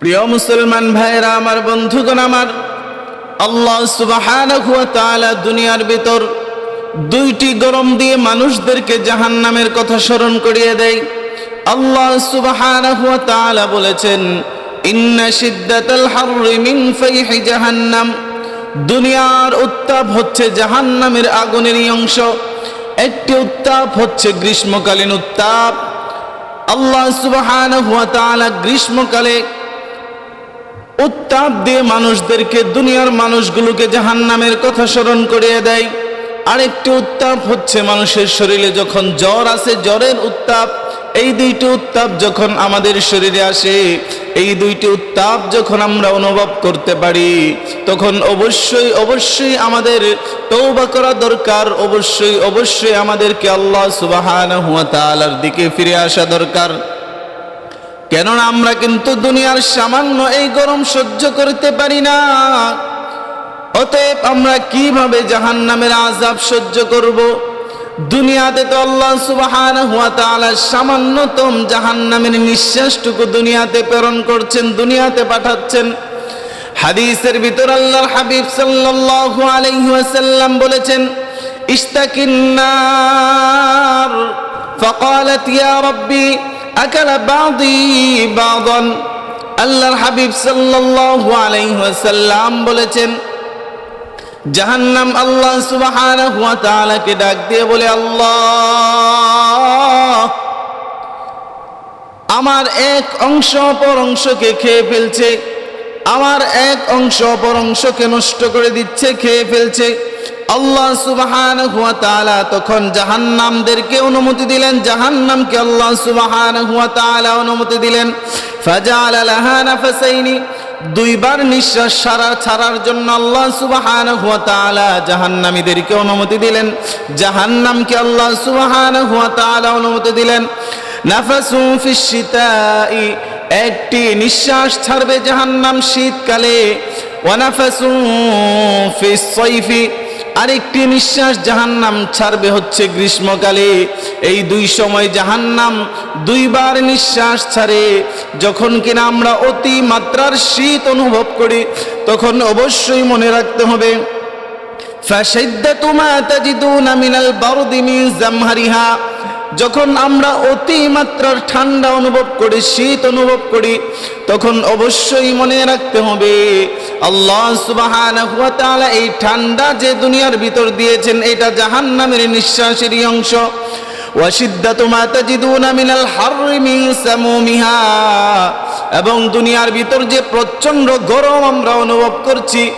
প্রিয় মুসলমান ভাইরা আমার বন্ধুগণ, আমার আল্লাহ তাআলা দুনিয়ার ভিতর দুইটি গরম দিয়ে মানুষদেরকে জাহান্নামের কথা স্মরণ করিয়ে দেয়। আল্লাহ তাআলা বলেছেন, ইন্না শিদ্দাতাল হাররি ফাইহি জাহান্নাম। দুনিয়ার উত্তাপ হচ্ছে জাহান্নামের আগুনেরই অংশ। একটি উত্তাপ হচ্ছে গ্রীষ্মকালীন উত্তাপ। আল্লাহ সুবহানাহু ওয়া তাআলা গ্রীষ্মকালে উত্তাপ দিয়ে মানুষদেরকে, দুনিয়ার মানুষগুলোকে জাহান্নামের কথা স্মরণ করিয়ে দেয়। আরেকটি উত্তাপ হচ্ছে মানুষের শরীরে যখন জ্বর আসে, জ্বরের উত্তাপ, এই দুইটি উত্তাপ যখন আমাদের শরীরে আসে, এই দুইটি উত্তাপ যখন আমরা অনুভব করতে পারি, তখন অবশ্যই অবশ্যই আমাদের তৌবা করা দরকার, অবশ্যই অবশ্যই আমাদেরকে আল্লাহ তাআলার দিকে ফিরে আসা দরকার। কেননা আমরা কিন্তু দুনিয়ার সামান্য এই গরম সহ্য করতে পারি না। অতএব আমরা কীভাবে জাহান নামের আজাব সহ্য করব। দুনিয়াতে তো আল্লাহ সুবাহান হুয়া তালা সামান্যতম জাহান নামের নিঃশ্বাসটুকু দুনিয়াতে প্রেরণ করছেন, দুনিয়াতে পাঠাচ্ছেন। হাদিসের ভিতর আল্লাহর হাবিব সাল্লাল্লাহু আলাইহি ওয়াসাল্লাম বলেছেন ইস্তাকিন্নার ফাকালাত ইয়া আকালা বাদি বাদন। আল্লাহর হাবিব সাল্লাল্লাহু আলাইহি ওয়াসাল্লাম বলেছেন, জাহান্নাম আল্লাহ সুবহানাহু ওয়া তাআলাকে ডাক দিয়ে বলে, আল্লাহ, আমার এক অংশ অপর অংশকে খেয়ে ফেলছে, আমার এক অংশ অপর অংশকে নষ্ট করে দিচ্ছে, খেয়ে ফেলছে। আল্লাহ সুবাহান ওয়া তাআলা তখন জাহান্নামদেরকে অনুমতি দিলেন, জাহান্নামকে আল্লাহ সুবহানাহু ওয়া তাআলা অনুমতি দিলেন। ফাজালা লাহা নাফাসাইনি, দুইবার নিঃশ্বাস সারা ছাড়ার জন্য আল্লাহ সুবহানাহু ওয়া তাআলা জাহান্নামীদেরকে অনুমতি দিলেন। জাহান্নামকে আল্লাহ সুবহানাহু ওয়া তাআলা অনুমতি দিলেন। নাফাসু ফিশ শিতাই একটি নিঃশ্বাস ছাড়বে জাহান্নাম শীতকালে। ওয়ানাফাসু ফিস আরেকটি নিঃশ্বাস জাহান্নাম ছাড়বে হচ্ছে গ্রীষ্মকালে এই দুই সময় জাহান্নাম দুইবার নিঃশ্বাস ছাড়ে যখন কিনা আমরা অতি মাত্রার শীত অনুভব করি তখন অবশ্যই মনে রাখতে হবে فشدة ما تجدون من البرد من زمهرها যখন আমরা অতি মাত্রার ঠান্ডা অনুভব করি, শীত অনুভব করি, তখন অবশ্যই মনে রাখতে হবে, আল্লাহ তাআলা এই ঠান্ডা যে দুনিয়ার ভিতর দিয়েছেন, এটা জাহান্নামের নিঃশ্বাসেরই অংশ। এবং দুনিয়ার ভিতর যে প্রচণ্ড গরম আমরা অনুভব করছি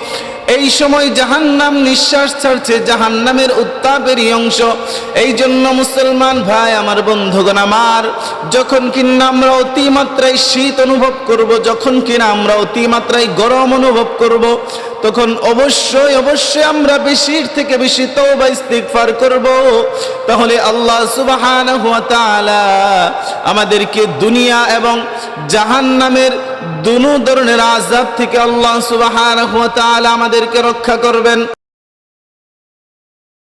এই সময় জাহান্নাম নিঃশ্বাস ছাড়ছে, জাহান্নামের উত্তাপেরই অংশ। এই জন্য মুসলমান ভাই, আমার বন্ধুগণ আমার, যখন কিনা আমরা অতিমাত্রায় শীত অনুভব করব, যখন কিনা আমরা অতিমাত্রায় গরম অনুভব করব, তখন অবশ্যই অবশ্যই আমরা বেশির থেকে বেশি তো তওবা ইস্তিগফার করব। তাহলে আল্লাহ তাআলা আমাদেরকে দুনিয়া এবং জাহান্নামের দুনো ধরনের আজাব থেকে আল্লাহ সুবাহ আমাদেরকে রক্ষা করবেন।